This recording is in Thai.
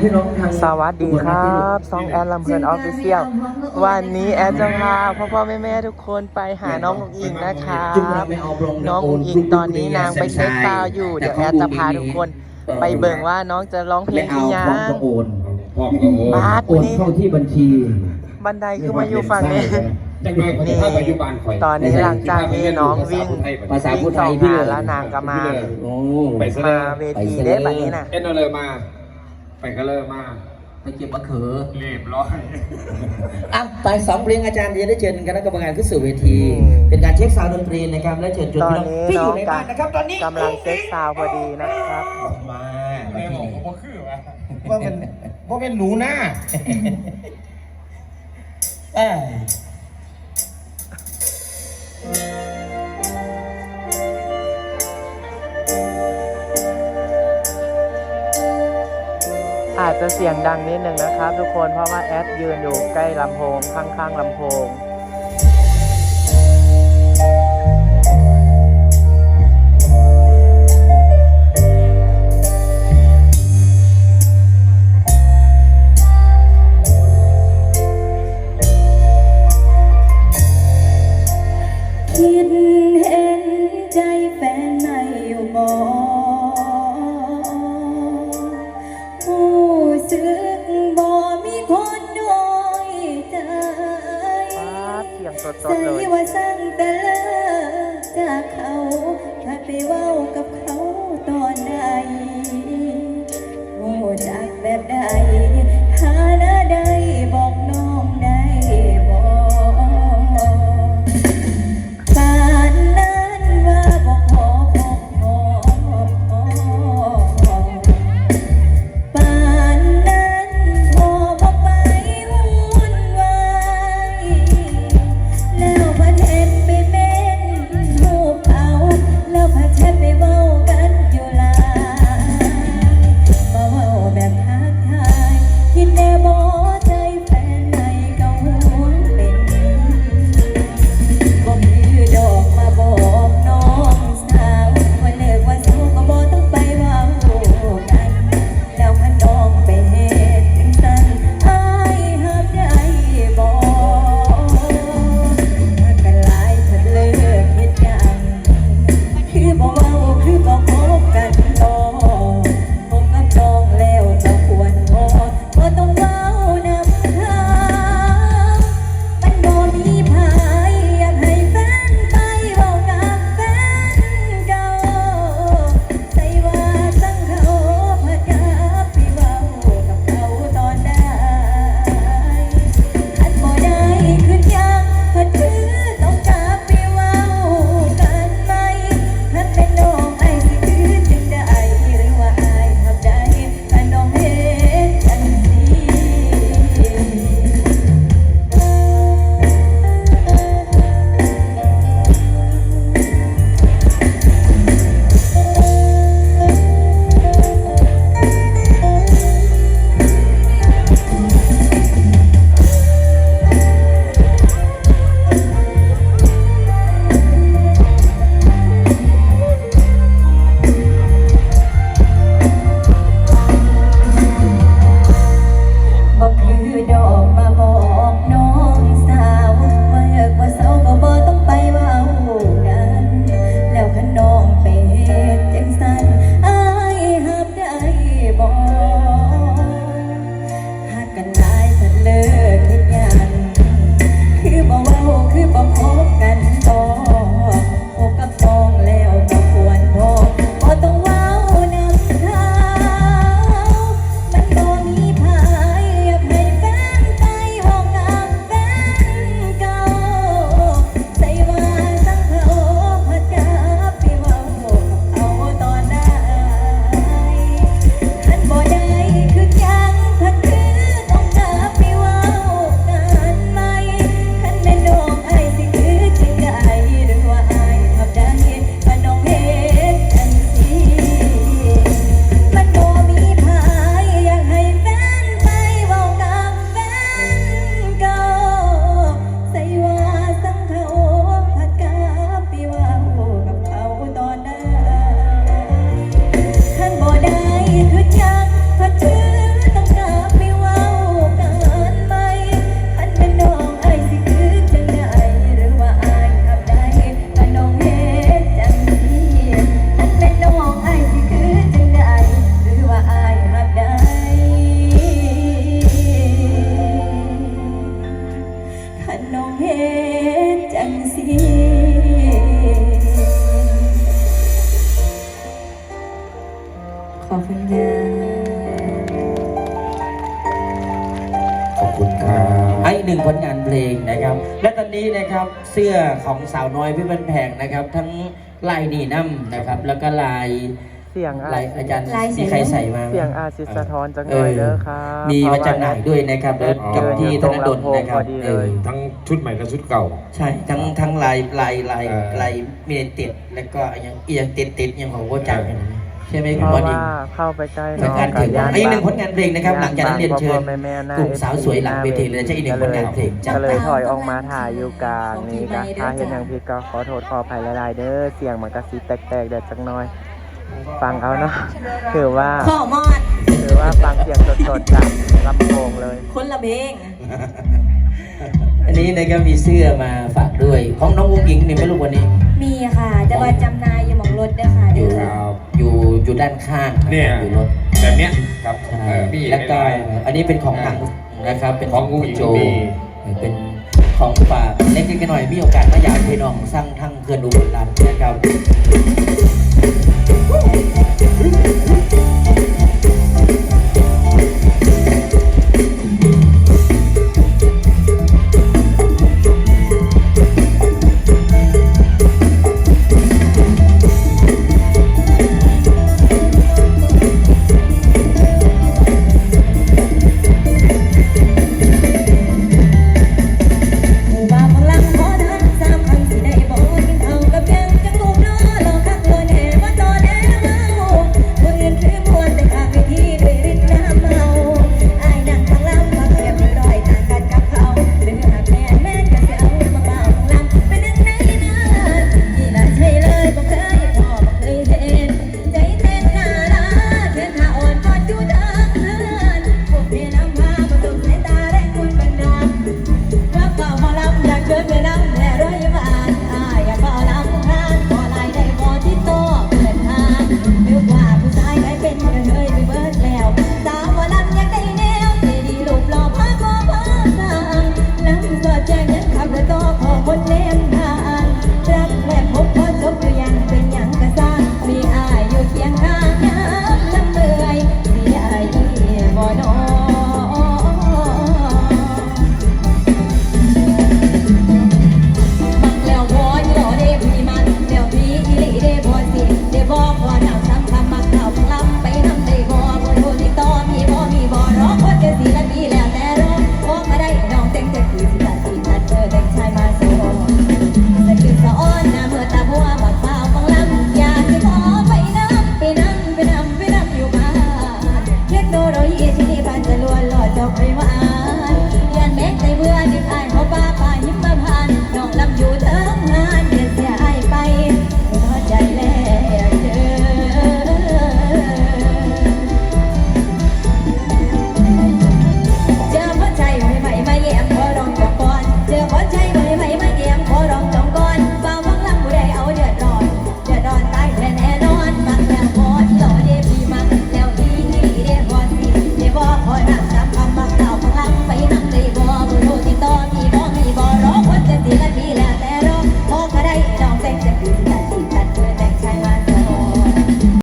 พี่น้องทางสวัสดีครับซองแอนลำเพลินออฟฟิเชียลวันนี้แอนจะพาพ่อพ่อแม่แม่ทุกคนไปหาน้องอุ๋งอิงนะครับน้องอุ๋งอิงตอนนี้นางไปเช็คซาวด์อยู่ เดี๋ยวแอนจะพาทุกคนไปเบิ่งว่าน้องจะร้องเพลไม่งเอาที่ยัพร้อมงก็โอนพ่อมกับโอ้บาสโอนเข้าที่บัญชี บันไดคือมาอยู่ฝั่งนี้จังเลยเขาจะพาไปอยู่บ้านข่อยตอนนี้หลังจากที่น้องวิ่งภาษาพูวิ่ดงไทสอยงพี่งานแล้วนางก็มาโอ้ไปซะมาเวทีเด้แบบนี้น่ะเอ็นเอาเลยมา ไปก็เลยมาไปเก็บมะเขือเรียบร้อย อะตอนสองเพลงอาจารย์จะได้เชิญคณะกรรมการขึ้นสู่เวที อืม เป็นการเช็คซาวด์ดนตรีนะครับและเชิญชวนตอนพี่น้องนี้ที่อน้องยู่ในบ้านนะครับตอนนี้กำลังเซ็ตซาวด์พอดีนะครับ มาแม่บอกว่าคือวะว่าเป็นว่าเป็นหนูหน้า เอ้ย จะเสียงดังนิดนึงนะครับ ทุกคนเพราะว่าแอดยืนอยู่ใกล้ลำโพงข้างๆลำโพง ขอบคุณค่ะขอบคุณครับให้หนึ่งผลงานเพลงนะครับ และตอนนี้นะครับเสื้อของสาวน้อยพี่บรรแพงนะครับ ทั้งลายนีน้ำนะครับ แล้วก็ลายเสียงอาลายอาจารย์มีใครใส่มาเสียงอาซิสะท้อนจังเลยเครับมีมาจากไหนด้วยนะครับแล้วกับที่ธนดลนะครับเออทั้งชุดใหม่กับชุดเก่า ใช่ทั้งทั้งลายลายลายลายเมียนติดแล้วก็ยังเอียงติดติดยังของวัาจัง ใช่ไหมเพคุณราะบอดี้ว่าเข้าไปใกล้ผลงานเพลงย่อีกหนึ่งผลงานเพลงนะครับ หลังจากนั้นเรียนเชิญพ่อแม่ๆหน้กลุ่มสาวสวยหลังเวทีเลยจะอีกหนึ่งผลงานเพลงจากก็เลยไปถอยออกมาถ่ายอยู่กลางนี่ก็ถ้าเห็นอย่างผิดก็ขอโทษขออภัยหลายๆเด้อเสียงมันกระซิบแตกๆเดี๋ยวจักหน้อย ฟังเอาเนาะถือว่าข้อมอดถือว่าฟังเสียงสดๆจากลำโพงเลย คนละเพลงอันนี้นะครับมีเสื้อมาฝากด้วย ของน้องวุ้งอิงนี่ไม่รู้วันนี้ มีค่ะ แต่ว่าจำหนาย อยู่อยู่ด้านข้างเนี่ย อยู่รถแบบเนี้ยครับใช่เออมีแล้วก็หายอันนี้เป็นของทางนะครับ เป็นของของวุ้งอิงโจมีเป็นของฝากเล็กๆน้อยๆมีโอกาสมาอยากพี่น้องสร้างทั้งเพื่อนอุบลรัตน์นะครับ